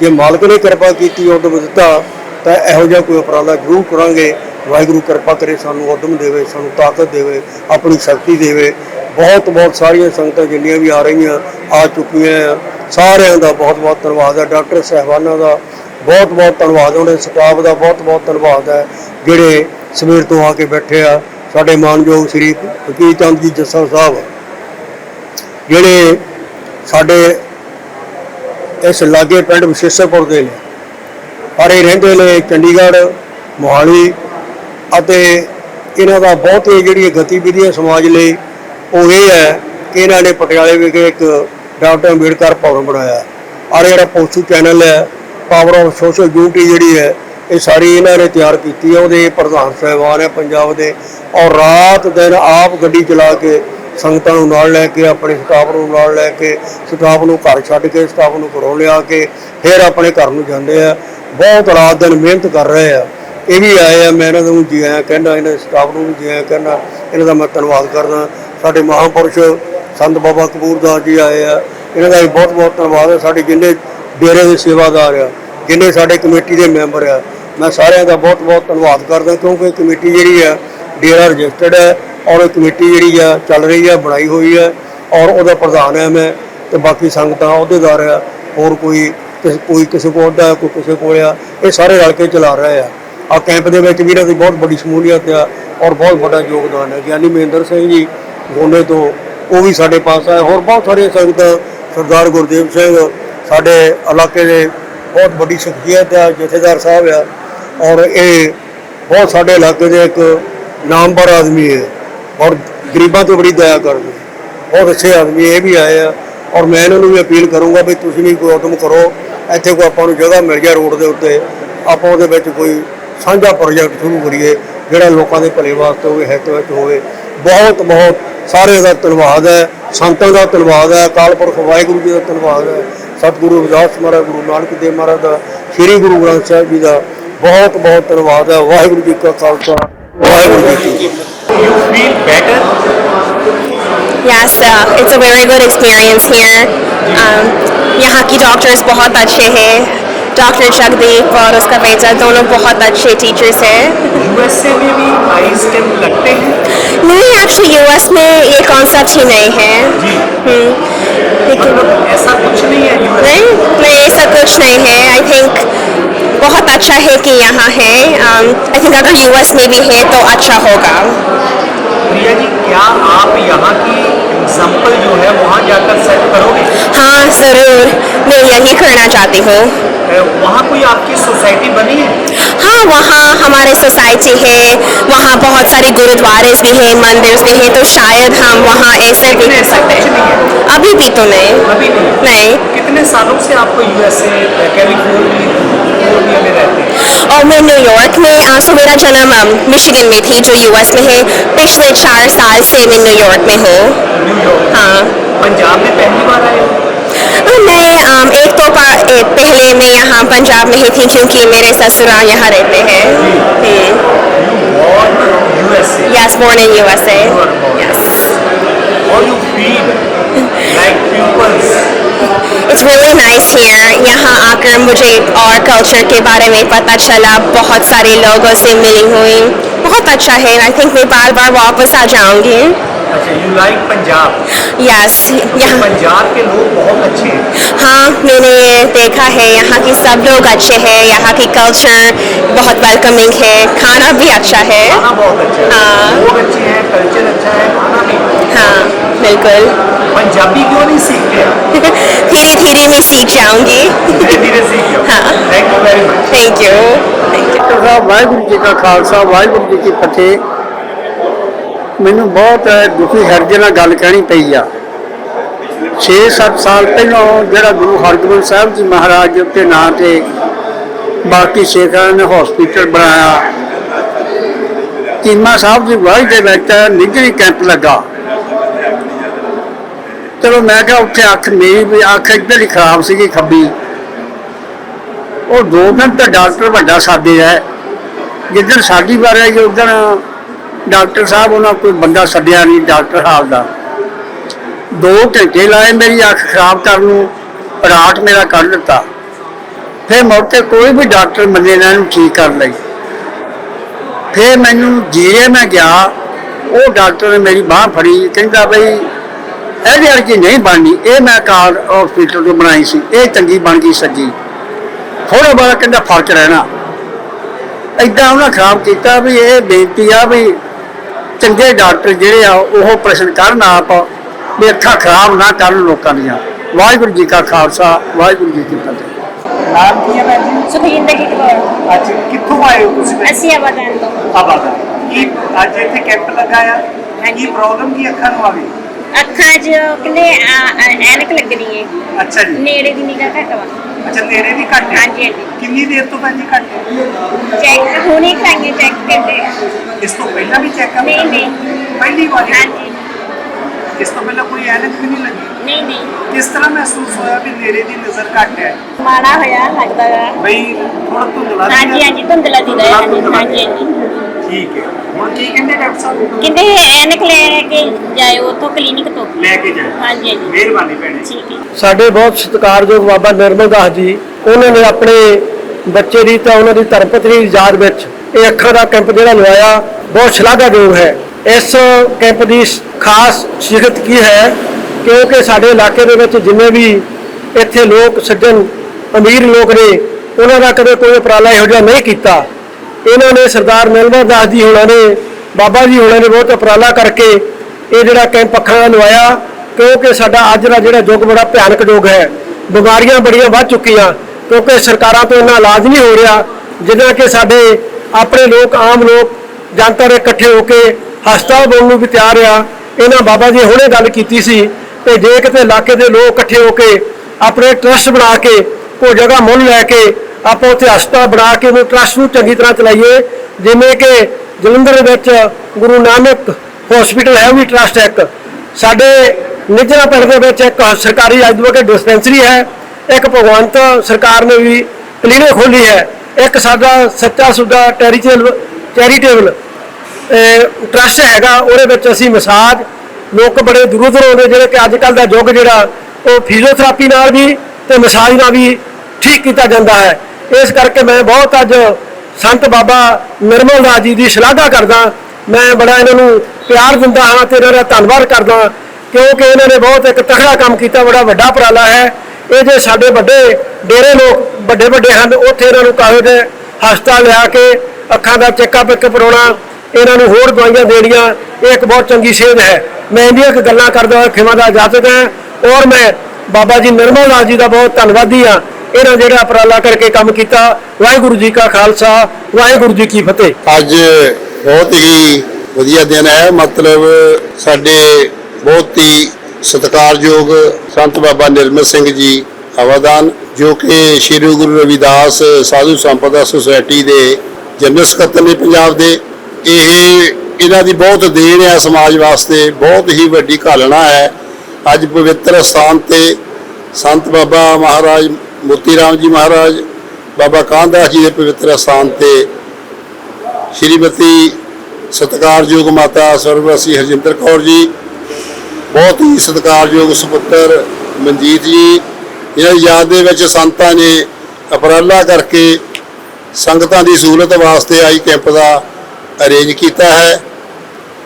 ਜੇ ਮਾਲਕ ਨੇ ਕਿਰਪਾ ਕੀਤੀ ਉਦਮ ਦਿੱਤਾ, ਤਾਂ ਇਹੋ ਜਿਹਾ ਕੋਈ ਉਪਰਾਲਾ ਜ਼ਰੂਰ ਕਰਾਂਗੇ। ਵਾਹਿਗੁਰੂ ਕਿਰਪਾ ਕਰੇ, ਸਾਨੂੰ ਉਦਮ ਦੇਵੇ, ਸਾਨੂੰ ਤਾਕਤ ਦੇਵੇ, ਆਪਣੀ ਸ਼ਕਤੀ ਦੇਵੇ। ਬਹੁਤ ਬਹੁਤ ਸਾਰੀਆਂ ਸੰਗਤਾਂ ਜਿੰਨੀਆਂ ਵੀ ਆ ਰਹੀਆਂ, ਆ ਚੁੱਕੀਆਂ ਆ, ਸਾਰਿਆਂ ਦਾ ਬਹੁਤ ਬਹੁਤ ਧੰਨਵਾਦ ਹੈ। ਡਾਕਟਰ ਸਹਿਬਾਨਾਂ ਦਾ ਬਹੁਤ ਬਹੁਤ ਧੰਨਵਾਦ ਉਹਨਾਂ ਉਹਦੇ ਸਟਾਫ ਦਾ ਬਹੁਤ ਬਹੁਤ ਧੰਨਵਾਦ ਹੈ। ਜਿਹੜੇ ਸਵੇਰ ਤੋਂ ਆ ਕੇ ਬੈਠੇ ਆ, ਸਾਡੇ ਮਾਨਯੋਗ ਸ੍ਰੀ ਵਕੀਲ ਚੰਦ ਜੀ ਜੱਸਾ ਸਾਹਿਬ, ਜਿਹੜੇ ਸਾਡੇ ਇਸ ਲਾਗੇ ਪਿੰਡ ਵਿਸ਼ੇਸ਼ਪੁਰ ਦੇ ਨੇ ਪਰ ਇਹ ਰਹਿੰਦੇ ਨੇ ਚੰਡੀਗੜ੍ਹ, ਮੋਹਾਲੀ ਅਤੇ ਇਹਨਾਂ ਦਾ ਬਹੁਤ ਹੀ ਜਿਹੜੀ ਗਤੀਵਿਧੀਆਂ ਸਮਾਜ ਲਈ ਉਹ ਇਹ ਹੈ ਕਿ ਇਹਨਾਂ ਨੇ ਪਟਿਆਲੇ ਵਿਖੇ ਇੱਕ ਡਾਕਟਰ ਅੰਬੇਡਕਰ ਭਵਨ ਬਣਾਇਆ। ਔਰ ਜਿਹੜਾ ਪੋਸੂ ਚੈਨਲ ਹੈ ਪਾਵਰ ਆਫ ਸੋਸ਼ਲ ਯੂਨਿਟੀ ਜਿਹੜੀ ਹੈ ਇਹ ਸਾਰੀ ਇਹਨਾਂ ਨੇ ਤਿਆਰ ਕੀਤੀ ਹੈ ਉਹਦੇ ਪ੍ਰਧਾਨ ਸਾਹਿਬਾਨ ਹੈ ਪੰਜਾਬ ਦੇ, ਔਰ ਰਾਤ ਦਿਨ ਆਪ ਗੱਡੀ ਚਲਾ ਕੇ ਸੰਗਤਾਂ ਨੂੰ ਨਾਲ ਲੈ ਕੇ, ਆਪਣੇ ਸਟਾਫ ਨੂੰ ਨਾਲ ਲੈ ਕੇ, ਸਟਾਫ ਨੂੰ ਘਰ ਛੱਡ ਕੇ, ਸਟਾਫ ਨੂੰ ਘਰੋਂ ਲਿਆ ਕੇ, ਫਿਰ ਆਪਣੇ ਘਰ ਨੂੰ ਜਾਂਦੇ ਆ। ਬਹੁਤ ਰਾਤ ਦਿਨ ਮਿਹਨਤ ਕਰ ਰਹੇ ਆ। ਇਹ ਵੀ ਆਏ ਆ, ਮੈਂ ਇਹਨਾਂ ਨੂੰ ਜੀ ਆਇਆਂ ਕਹਿੰਦਾ, ਇਹਨਾਂ ਦੇ ਸਟਾਫ ਨੂੰ ਵੀ ਜੀ ਆਇਆਂ ਕਹਿੰਦਾ, ਇਹਨਾਂ ਦਾ ਮੈਂ ਧੰਨਵਾਦ ਕਰਦਾ। ਸਾਡੇ ਮਹਾਂਪੁਰਸ਼ ਸੰਤ ਬਾਬਾ ਕਪੂਰਦਾਸ ਜੀ ਆਏ ਆ। ਇਹਨਾਂ ਦਾ ਵੀ ਬਹੁਤ ਬਹੁਤ ਧੰਨਵਾਦ ਹੈ ਸਾਡੇ ਜਿੰਨੇ ਡੇਰੇ ਦੇ ਸੇਵਾਦਾਰ ਆ, ਜਿੰਨੇ ਸਾਡੇ ਕਮੇਟੀ ਦੇ ਮੈਂਬਰ ਆ ਮੈਂ ਸਾਰਿਆਂ ਦਾ ਬਹੁਤ ਬਹੁਤ ਧੰਨਵਾਦ ਕਰਦਾ, ਕਿਉਂਕਿ ਇਹ ਕਮੇਟੀ ਜਿਹੜੀ ਆ, ਡੇਰਾ ਰਜਿਸਟਰਡ ਹੈ ਔਰ ਇਹ ਕਮੇਟੀ ਜਿਹੜੀ ਆ, ਚੱਲ ਰਹੀ ਆ, ਬਣਾਈ ਹੋਈ ਹੈ ਔਰ ਉਹਦਾ ਪ੍ਰਧਾਨ ਹੈ ਮੈਂ ਤੇ ਬਾਕੀ ਸੰਗਤਾਂ, ਅਹੁਦੇਦਾਰ ਆ, ਹੋਰ ਕੋਈ ਕਿਸੇ ਕੋਈ ਕਿਸੇ ਕੋਲ ਦਾ, ਕੋਈ ਕਿਸੇ ਕੋਲ ਆ, ਇਹ ਸਾਰੇ ਰਲ ਕੇ ਚਲਾ ਰਹੇ ਆ। ਆ ਕੈਂਪ ਦੇ ਵਿੱਚ ਵੀ ਇਹਨਾਂ ਦੀ ਬਹੁਤ ਵੱਡੀ ਸ਼ਮੂਲੀਅਤ ਆ ਔਰ ਬਹੁਤ ਵੱਡਾ ਯੋਗਦਾਨ ਹੈ ਗਿਆਨੀ ਮਹਿੰਦਰ ਸਿੰਘ ਜੀ, ਗੋਨੇ ਤੋਂ, ਉਹ ਵੀ ਸਾਡੇ ਪਾਸ ਆਏ ਹੋਰ ਬਹੁਤ ਸਾਰੀਆਂ ਸੰਗਤਾਂ, ਸਰਦਾਰ ਗੁਰਦੇਵ ਸਿੰਘ, ਸਾਡੇ ਇਲਾਕੇ ਦੇ ਬਹੁਤ ਵੱਡੀ ਸ਼ਖਸੀਅਤ ਆ, ਜਥੇਦਾਰ ਸਾਹਿਬ ਆ। ਔਰ ਇਹ ਬਹੁਤ ਸਾਡੇ ਇਲਾਕੇ ਦੇ ਇੱਕ ਨਾਮਵਰ ਆਦਮੀ ਹੈ ਔਰ ਗਰੀਬਾਂ ਤੋਂ ਬੜੀ ਦਇਆ ਕਰਦੇ ਬਹੁਤ ਅੱਛੇ ਆਦਮੀ ਇਹ ਵੀ ਆਏ ਆ। ਔਰ ਮੈਂ ਇਹਨਾਂ ਨੂੰ ਵੀ ਅਪੀਲ ਕਰੂੰਗਾ ਵੀ ਤੁਸੀਂ ਵੀ ਕੋਈ ਉਦਮ ਕਰੋ, ਇੱਥੇ ਕੋਈ ਆਪਾਂ ਨੂੰ ਜਗ੍ਹਾ ਮਿਲ ਜਾ ਰੋਡ ਦੇ ਉੱਤੇ, ਆਪਾਂ ਉਹਦੇ ਵਿੱਚ ਕੋਈ ਸਾਂਝਾ ਪ੍ਰੋਜੈਕਟ ਸ਼ੁਰੂ ਕਰੀਏ, ਜਿਹੜਾ ਲੋਕਾਂ ਦੇ ਭਲੇ ਵਾਸਤੇ ਹੋਵੇ, ਹਿੱਤ ਵਿੱਚ ਹੋਵੇ। ਬਹੁਤ ਬਹੁਤ ਸਾਰਿਆਂ ਦਾ ਧੰਨਵਾਦ ਹੈ, ਸੰਤਾਂ ਦਾ ਧੰਨਵਾਦ ਹੈ, ਅਕਾਲ ਪੁਰਖ ਵਾਹਿਗੁਰੂ ਜੀ ਦਾ ਧੰਨਵਾਦ ਹੈ, ਸਤਿਗੁਰੂ ਰਵਿਦਾਸ ਮਹਾਰਾਜ, ਗੁਰੂ ਨਾਨਕ ਦੇਵ ਮਹਾਰਾਜ ਦਾ, ਸ੍ਰੀ ਗੁਰੂ ਗ੍ਰੰਥ ਸਾਹਿਬ ਜੀ ਦਾ ਬਹੁਤ ਬਹੁਤ ਧੰਨਵਾਦ ਹੈ ਵਾਹਿਗੁਰੂ ਜੀ ਕਾ ਖਾਲਸਾ ਵਾਹਿਗੁਰੂ ਜੀ ਕੀ ਫਤਿਹ You feel better? Yes, uh, it's a very good experience here. Um, यहाँ की डॉक्टर्स बहुत अच्छे हैं डॉक्टर जगदीप और उसका बेटा दोनों बहुत अच्छे टीचर्स हैं यूएसए में भी आई स्टेम लगते हैं नहीं एक्चुअली यूएस में ये कॉन्सेप्ट ही नहीं है जी हम्म, लेकिन मतलब ऐसा कुछ नहीं है यूएस नहीं नहीं ऐसा कुछ नहीं है आई थिंक बहुत अच्छा है कि यहाँ है। आई थिंक अगर यूएस में भी है तो अच्छा होगा। प्रिया जी क्या आप यहाँ की एग्ज़ाम्पल जो है वहाँ जाकर सेट करोगे? हाँ ज़रूर। मैं यही करना चाहती हूँ। वहाँ कोई आपकी सोसाइटी बनी है? हाँ वहाँ हमारे सोसाइटी है। वहाँ बहुत सारे गुरुद्वारे भी हैं मंदिर भी हैं तो शायद हम वहाँ ऐसे भी कर सकते हैं। अभी भी तो नहीं। अभी नहीं नहीं। कितने सालों से आपको यूएसए कैलिफ़ोर्निया में रहते हैं और मैं न्यूयॉर्क में आ, सो मेरा जन्म मिशिगन में थी जो यूएस में है। पिछले चार साल से मैं न्यूयॉर्क में हूँ। न्यूयॉर्क हाँ। पंजाब में पहली बार आए मैं एक तो पहले मैं यहाँ पंजाब में ही थी क्योंकि मेरे ससुराल यहाँ रहते हैं। Yes born in USA yes और you feel like peoples it's really nice here यहाँ आकर मुझे और कल्चर के बारे में पता चला। बहुत सारे लोगों से मिली हुई। बहुत अच्छा है। आई थिंक मैं बार बार वापस आ जाऊँगी। अच्छा यू लाइक पंजाब यस यहाँ पंजाब के लोग बहुत अच्छे हैं। हाँ मैंने देखा है। यहाँ के सब लोग अच्छे हैं। यहाँ की कल्चर बहुत वेलकमिंग है। खाना भी अच्छा है। खाना बहुत अच्छा है। हाँ। लोग अच्छे हैं कल्चर अच्छा है खाना भी हाँ। बिल्कुल पंजाबी क्यों नहीं सीखते आप धीरे धीरे मैं सीख जाऊंगी धीरे धीरे सीख लो हाँ। Thank you very much thank you thank you doctor ਸਾਹਿਬ ਵਾਹਿਗੁਰੂ ਜੀ ਕਾ ਖਾਲਸਾ ਵਾਹਿਗੁਰੂ ਜੀ ਕੀ ਫਤਿਹ ਮੈਨੂੰ ਬਹੁਤ ਦੁਖੀ ਹਿਰਦੇ ਨਾਲ ਗੱਲ ਕਹਿਣੀ ਪਈ ਆ 6-7 ਸਾਲ ਪਹਿਲਾਂ ਜਿਹੜਾ ਗੁਰੂ ਹਰਗੋਬਿੰਦ ਸਾਹਿਬ ਜੀ ਮਹਾਰਾਜ ਜੀ ਉੱਤੇ ਨਾਂ ਤੇ ਬਾਕੀ ਸੇਖਾਂ ਨੇ ਹਸਪੀਟਲ ਬਣਾਇਆ ਕੀਮਾ ਸਾਹਿਬ ਦੀ ਵਾਹੀ ਦੇ ਵਿੱਚ ਨਿੱਘਰੀ ਕੈਂਪ ਲੱਗਾ ਚਲੋ ਮੈਂ ਕਿਹਾ ਉੱਥੇ ਅੱਖ ਮੇਰੀ ਵੀ ਅੱਖ ਇੱਧਰ ਹੀ ਖਰਾਬ ਸੀਗੀ ਖੱਬੀ। ਉਹ ਦੋ ਦਿਨ ਡਾਕਟਰ ਵੱਡਾ ਸਾਦੇ ਹੈ। ਜਿੱਦਣ ਸਾਡੀ ਵਾਰ ਆਈ ਉਦਣ ਡਾਕਟਰ ਸਾਹਿਬ ਉਹਨਾਂ ਕੋਈ ਬੰਦਾ ਸੱਦਿਆ ਨਹੀਂ ਡਾਕਟਰ ਸਾਹਿਬ ਦਾ। ਦੋ ਘੰਟੇ ਲਾਏ ਮੇਰੀ ਅੱਖ ਖਰਾਬ ਕਰਨ ਨੂੰ, ਰਾਤ ਮੇਰਾ ਕੱਢ ਦਿੱਤਾ। ਫਿਰ ਮੌਕੇ ਕੋਈ ਵੀ ਡਾਕਟਰ ਮੰਨੇ ਨਾ ਇਹਨੂੰ ਠੀਕ ਕਰ ਲਈ। ਫਿਰ ਮੈਨੂੰ ਜੀਰੇ ਮੈਂ ਗਿਆ, ਉਹ ਡਾਕਟਰ ਨੇ ਮੇਰੀ ਬਾਹ ਫੜੀ, ਕਹਿੰਦਾ ਬਈ ਇਹਦੇ ਵਰਗੀ ਨਹੀਂ ਬਣਨੀ ਇਹ ਮੈਂ ਕਾਰ ਹਸਪੀਟਲ ਤੋਂ ਬਣਾਈ ਸੀ ਇਹ ਚੰਗੀ ਬਣ ਗਈ ਸੱਜੀ। ਥੋੜਾ ਬੜਾ ਕਹਿੰਦਾ ਫ਼ਰਕ ਰਹਿਣਾ। ਏਦਾਂ ਉਹਨਾਂ ਖਰਾਬ ਕੀਤਾ ਵੀ ਇਹ ਬੇਨਤੀ ਆ ਵੀ ਚੰਗੇ ਡਾਕਟਰ ਜਿਹੜੇ ਆ ਉਹ ਪ੍ਰਸ਼ਨ ਕਰਨ ਆਪ ਵੀ ਅੱਖਾਂ ਖਰਾਬ ਨਾ ਕਰਨ ਲੋਕਾਂ ਦੀਆਂ। ਵਾਹਿਗੁਰੂ ਜੀ ਕਾ ਖਾਲਸਾ ਵਾਹਿਗੁਰੂ ਜੀ ਕੀ ਫਤਿਹ। ਨਾਮ ਕੀ ਹੈ ਭੈਣ ਜੀ? ਸੁਖਿੰਦਰ ਕੌਰ ਅੱਜ ਕਿੱਥੋਂ ਆਏ ਹੋ ਤੁਸੀਂ? ਅਸੀਂ ਆਵਾਜ਼ਾਂ ਤੋਂ। ਆਬਾਦਾ ਕੀ ਅੱਜ ਇੱਥੇ ਕੈਂਪ ਲਗਾਇਆ? ਕੀ ਪ੍ਰੋਬਲਮ ਕੀ ਅੱਖਾਂ ਨੂੰ ਆ ਗਈ ਅੱਖਾਂ 'ਚ ਆ- ਐਨਕ ਲੱਗਣੀ ਹੈ ਅੱਛਾ ਜੀ। ਨੇੜੇ ਦੀ ਨਿਗਾਹ ਘੱਟ ਵਾ। ਅੱਛਾ ਤੇਰੇ ਵੀ ਘੱਟ ਹੈ। ਹਾਂਜੀ ਹਾਂਜੀ। ਕਿੰਨੀ ਦੇਰ ਤੋਂ ਭੈਣ ਜੀ ਘੱਟ ਹੈ? ਚੈੱਕ ਹੁਣੇ ਕਰਾਂਗੇ ਚੈੱਕ ਕਰਦੇ ਆ। ਇਸ ਤੋਂ ਪਹਿਲਾਂ ਵੀ ਚੈੱਕ ਨਹੀਂ ਨਹੀਂ। ਪਹਿਲੀ ਵਾਰ? ਹਾਂਜੀ। ਇਸ ਤੋਂ ਪਹਿਲਾਂ ਕੋਈ ਐਨਕ ਵੀ ਨਹੀਂ ਲੱਗੀ? ਨਹੀਂ ਨਹੀਂ। ਕਿਸ ਤਰ੍ਹਾਂ ਮਹਿਸੂਸ ਹੋਇਆ ਵੀ ਨੇਰੇ ਦੀ ਨਜ਼ਰ ਘੱਟ ਹੈ? ਮਾੜਾ ਹੋਇਆ ਲੱਗਦਾ ਵਾ। ਬਈ ਥੋੜਾ ਧੁੰਦਲਾ ਹਾਂਜੀ ਹਾਂਜੀ ਧੁੰਦਲਾ ਦੀ ਦਾ ਹਾਂਜੀ ਹਾਂਜੀ। ਠੀਕ ਹੈ। ਹੁਣ ਕੀ ਕਹਿੰਦੇ ਡਾਕਟਰ ਸਾਹਿਬ? ਕਹਿੰਦੇ ਐਨਕ ਲੈ ਕੇ ਜਾਇਓ ਉੱਥੋਂ ਕਲੀਨਿਕ ਤੋਂ। ਲੈ ਕੇ ਜਾਓ ਹਾਂਜੀ ਹਾਂਜੀ। ਮਿਹਰਬਾਨੀ ਭੈਣੇ। ਠੀਕ ਹੈ। ਸਾਡੇ ਬਹੁਤ ਸਤਿਕਾਰਯੋਗ ਬਾਬਾ ਨਿਰਮਲ ਦਾਸ ਜੀ ਉਹਨਾਂ ਨੇ ਆਪਣੇ ਬੱਚੇ ਦੀ ਤਾਂ ਉਹਨਾਂ ਦੀ ਧਰਮਪਤਨੀ ਦੀ ਯਾਦ ਵਿੱਚ ਇਹ ਅੱਖਾਂ ਦਾ ਕੈਂਪ ਜਿਹੜਾ ਲਵਾਇਆ ਬਹੁਤ ਸ਼ਲਾਘਾਯੋਗ ਹੈ। ਇਸ ਕੈਂਪ ਦੀ ਖਾਸ ਸਿਖਤ ਕੀ ਹੈ? ਕਿਉਂਕਿ ਸਾਡੇ ਇਲਾਕੇ ਦੇ ਵਿੱਚ ਜਿੰਨੇ ਵੀ ਇੱਥੇ ਲੋਕ ਸੱਜਣ ਅਮੀਰ ਲੋਕ ਨੇ ਉਹਨਾਂ ਦਾ ਕਦੇ ਕੋਈ ਉਪਰਾਲਾ ਇਹੋ ਜਿਹਾ ਨਹੀਂ ਕੀਤਾ। ਇਹਨਾਂ ਨੇ ਸਰਦਾਰ ਨਿਰਮਲ ਦਾਸ ਜੀ ਹੋਣਾ ਨੇ, ਬਾਬਾ ਜੀ ਹੋਣਾ ਨੇ ਬਹੁਤ ਉਪਰਾਲਾ ਕਰਕੇ ਇਹ ਜਿਹੜਾ ਕੈਂਪ ਅੱਖਾਂ ਦਾ ਲਵਾਇਆ, ਕਿਉਂਕਿ ਸਾਡਾ ਅੱਜ ਦਾ ਜਿਹੜਾ ਯੁੱਗ ਬੜਾ ਭਿਆਨਕ ਯੁੱਗ ਹੈ। ਬਿਮਾਰੀਆਂ ਬੜੀਆਂ ਵੱਧ ਚੁੱਕੀਆਂ, ਕਿਉਂਕਿ ਸਰਕਾਰਾਂ ਤੋਂ ਇੰਨਾ ਇਲਾਜ ਨਹੀਂ ਹੋ ਰਿਹਾ ਜਿੱਦਾਂ ਕਿ ਸਾਡੇ ਆਪਣੇ ਲੋਕ, ਆਮ ਲੋਕ, ਜਨਤਾ ਦੇ ਇਕੱਠੇ ਹੋ ਕੇ ਹਸਪਤਾਲ ਬਣਨ ਨੂੰ ਵੀ ਤਿਆਰ ਆ। ਇਹਨਾਂ ਬਾਬਾ ਜੀ ਹੁਣੇ ਗੱਲ ਕੀਤੀ ਸੀ ਤੇ ਜੇ ਕਿਤੇ ਇਲਾਕੇ ਦੇ ਲੋਕ ਇਕੱਠੇ ਹੋ ਕੇ ਆਪਣੇ ਟਰਸਟ ਬਣਾ ਕੇ ਕੋਈ ਜਗ੍ਹਾ ਮੁੱਲ ਲੈ ਕੇ ਆਪਾਂ ਉੱਥੇ ਹਸਪਤਾਲ ਬਣਾ ਕੇ ਉਹ ਟਰਸਟ ਨੂੰ ਚੰਗੀ ਤਰ੍ਹਾਂ ਚਲਾਈਏ। ਜਿਵੇਂ ਕਿ ਜਲੰਧਰ ਵਿੱਚ ਗੁਰੂ ਨਾਨਕ ਹਸਪੀਟਲ ਹੈ ਉਹ ਵੀ ਟਰਸਟ ਹੈ ਇੱਕ। ਸਾਡੇ ਨਿਜਰਾ ਪਿੰਡ ਦੇ ਵਿੱਚ ਇੱਕ ਸਰਕਾਰੀ ਐਡਵੋਕੇਟ ਡਿਸਪੈਂਸਰੀ ਹੈ। ਇੱਕ ਭਗਵੰਤ ਸਰਕਾਰ ਨੇ ਵੀ ਕਲੀਨਿਕ ਖੋਲੀ ਹੈ। ਇੱਕ ਸਾਡਾ ਸੱਚਾ ਸੁੱਡਾ ਟੈਰੀਟੇਬਲ ਚੈਰੀਟੇਬਲ ਟਰਸਟ ਹੈਗਾ। ਉਹਦੇ ਵਿੱਚ ਅਸੀਂ ਮਸਾਜ, ਲੋਕ ਬੜੇ ਦੂਰੋਂ ਦੂਰੋਂ ਆਉਂਦੇ ਜਿਹੜੇ ਕਿ ਅੱਜ ਕੱਲ ਦਾ ਯੁੱਗ ਜਿਹੜਾ, ਉਹ ਫਿਜ਼ੀਓਥੈਰੇਪੀ ਨਾਲ ਵੀ ਤੇ ਮਸਾਜ ਨਾਲ ਵੀ ਠੀਕ ਕੀਤਾ ਜਾਂਦਾ ਹੈ। ਇਸ ਕਰਕੇ ਮੈਂ ਬਹੁਤ ਅੱਜ ਸੰਤ ਬਾਬਾ ਨਿਰਮਲ ਦਾਸ ਜੀ ਦੀ ਸ਼ਲਾਘਾ ਕਰਦਾ। ਮੈਂ ਬੜਾ ਇਹਨਾਂ ਨੂੰ ਪਿਆਰ ਦਿੰਦਾ ਹਾਂ ਤੇ ਇਹਨਾਂ ਦਾ ਧੰਨਵਾਦ ਕਰਦਾ ਕਿਉਂਕਿ ਇਹਨਾਂ ਨੇ ਬਹੁਤ ਇੱਕ ਤਖੜਾ ਕੰਮ ਕੀਤਾ, ਬੜਾ ਵੱਡਾ ਉਪਰਾਲਾ ਹੈ। ਇਹ ਜੇ ਸਾਡੇ ਵੱਡੇ ਡੇਰੇ ਲੋਕ ਵੱਡੇ ਵੱਡੇ ਹਨ, ਉੱਥੇ ਇਹਨਾਂ ਨੂੰ ਕਾਹੇ ਦੇ ਹਸਪਤਾਲ ਲਿਆ ਕੇ ਅੱਖਾਂ ਦਾ ਚੈੱਕਅਪ ਇੱਕ ਕਰਾਉਣਾ, ਇਹਨਾਂ ਨੂੰ ਹੋਰ ਦਵਾਈਆਂ ਦੇਣੀਆਂ, ਇਹ ਇੱਕ ਬਹੁਤ ਚੰਗੀ ਸੇਧ ਹੈ। ਮੈਂ ਇਹਦੀਆਂ ਇੱਕ ਗੱਲਾਂ ਕਰਦਾ ਹੋਇਆ ਖਿਮਾ ਦਾ ਇਜਾਜ਼ਤ ਹੈ, ਔਰ ਮੈਂ ਬਾਬਾ ਜੀ ਨਿਰਮਲ ਦਾਸ ਜੀ ਦਾ ਬਹੁਤ ਧੰਨਵਾਦੀ ਹਾਂ। ਇਹਨਾਂ ਜਿਹੜਾ ਉਪਰਾਲਾ ਕਰਕੇ ਕੰਮ ਕੀਤਾ, ਵਾਹਿਗੁਰੂ ਜੀ ਕਾ ਖਾਲਸਾ, ਵਾਹਿਗੁਰੂ ਜੀ ਕੀ ਫਤਿਹ। ਅੱਜ ਬਹੁਤ ਹੀ ਵਧੀਆ ਦਿਨ ਹੈ, ਮਤਲਬ ਸਾਡੇ ਬਹੁਤ ਹੀ ਸਤਿਕਾਰਯੋਗ ਸੰਤ ਬਾਬਾ ਨਿਰਮਲ ਸਿੰਘ ਜੀ ਹਵਾਦਾਨ ਜੋ ਕਿ ਸ਼੍ਰੀ ਗੁਰੂ ਰਵਿਦਾਸ ਸਾਧੂ ਸੰਪਦਾ ਸੁਸਾਇਟੀ ਦੇ ਜਨਰਲ ਸਕੱਤਰ ਨੇ ਪੰਜਾਬ ਦੇ। ਇਹ ਇਹਨਾਂ ਦੀ ਬਹੁਤ ਦੇਣ ਹੈ ਸਮਾਜ ਵਾਸਤੇ, ਬਹੁਤ ਹੀ ਵੱਡੀ ਘਾਲਣਾ ਹੈ। ਅੱਜ ਪਵਿੱਤਰ ਸਥਾਨ ਤੇ ਸੰਤ ਬਾਬਾ ਮਹਾਰਾਜ ਮੋਤੀ ਰਾਮ ਜੀ ਮਹਾਰਾਜ, ਬਾਬਾ ਕਾਹਨਦਾਸ ਜੀ ਦੇ ਪਵਿੱਤਰ ਸਥਾਨ ਤੇ ਸ਼੍ਰੀਮਤੀ ਸਤਿਕਾਰਯੋਗ ਮਾਤਾ ਸਰਵਸੀ ਹਰਜਿੰਦਰ ਕੌਰ ਜੀ, ਬਹੁਤ ਹੀ ਸਤਿਕਾਰਯੋਗ ਸੁਪੁੱਤਰ ਮਨਜੀਤ ਜੀ, ਇਹਨਾਂ ਦੀ ਯਾਦ ਦੇ ਵਿੱਚ ਸੰਤਾਂ ਨੇ ਉਪਰਾਲਾ ਕਰਕੇ ਸੰਗਤਾਂ ਦੀ ਸਹੂਲਤ ਵਾਸਤੇ ਆਈ ਕੈਂਪ ਦਾ ਅਰੇਂਜ ਕੀਤਾ ਹੈ।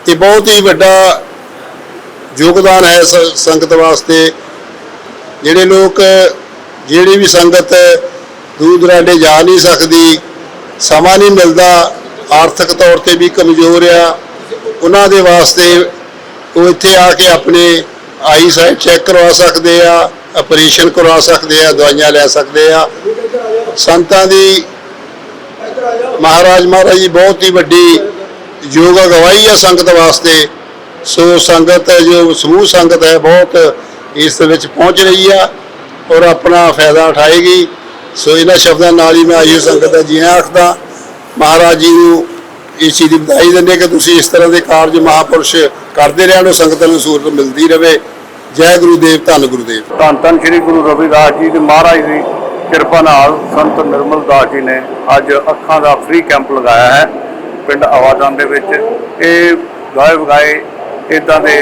ਇਹ ਬਹੁਤ ਹੀ ਵੱਡਾ ਯੋਗਦਾਨ ਹੈ ਸ- ਸੰਗਤ ਵਾਸਤੇ। ਜਿਹੜੇ ਲੋਕ ਜਿਹੜੀ ਵੀ ਸੰਗਤ ਦੂਰ ਦੁਰਾਡੇ ਜਾ ਨਹੀਂ ਸਕਦੀ, ਸਮਾਂ ਨਹੀਂ ਮਿਲਦਾ, ਆਰਥਿਕ ਤੌਰ ਤੇ ਵੀ ਕਮਜ਼ੋਰ ਆ, ਉਹਨਾਂ ਦੇ ਵਾਸਤੇ ਉਹ ਇੱਥੇ ਆ ਕੇ ਆਪਣੇ ਆਈ ਸਾਈਡ ਚੈੱਕ ਕਰਵਾ ਸਕਦੇ ਆ, ਆਪਰੇਸ਼ਨ ਕਰਵਾ ਸਕਦੇ ਆ, ਦਵਾਈਆਂ ਲੈ ਸਕਦੇ ਆ। ਸੰਤਾਂ ਦੀ ਮਹਾਰਾਜ ਮਹਾਰਾਜ ਜੀ ਬਹੁਤ ਹੀ ਵੱਡੀ ਯੋਗ ਅਗਵਾਈ ਆ ਸੰਗਤ ਵਾਸਤੇ। ਸੋ ਸੰਗਤ ਜੋ ਸਮੂਹ ਸੰਗਤ ਹੈ, ਬਹੁਤ ਇਸ ਦੇ ਵਿੱਚ ਪਹੁੰਚ ਰਹੀ ਆ। ਔਰ ਆਪਣਾ ਫਾਇਦਾ ਉਠਾਏਗੀ। ਸੋ ਇਹਨਾਂ ਸ਼ਬਦਾਂ ਨਾਲ ਹੀ ਮੈਂ ਆਈ ਸੰਗਤ ਦਾ ਜੀ ਆਖਦਾ। ਮਹਾਰਾਜ ਜੀ ਨੂੰ ਇਸ ਚੀਜ਼ ਦੀ ਵਧਾਈ ਦਿੰਦੇ ਕਿ ਤੁਸੀਂ ਇਸ ਤਰ੍ਹਾਂ ਦੇ ਕਾਰਜ ਮਹਾਪੁਰਸ਼ ਕਰਦੇ ਰਹਿਣ, ਉਹ ਸੰਗਤ ਨੂੰ ਸਹੂਲਤ ਮਿਲਦੀ ਰਹੇ ਜੈ ਗੁਰੂ ਦੇਵ, ਧੰਨ ਗੁਰੂ ਦੇਵ। ਧੰਨ ਧੰਨ ਸ੍ਰੀ ਗੁਰੂ ਰਵਿਦਾਸ ਜੀ ਦੇ ਮਹਾਰਾਜ ਦੀ ਕਿਰਪਾ ਨਾਲ ਸੰਤ ਨਿਰਮਲ ਦਾਸ ਜੀ ਨੇ ਅੱਜ ਅੱਖਾਂ ਦਾ ਫ੍ਰੀ ਕੈਂਪ ਲਗਾਇਆ ਹੈ ਪਿੰਡ ਆਵਾਦਾਨ ਦੇ ਵਿੱਚ। ਇਹ ਗਾਏ ਵਗਾਏ ਇਦਾਂ ਦੇ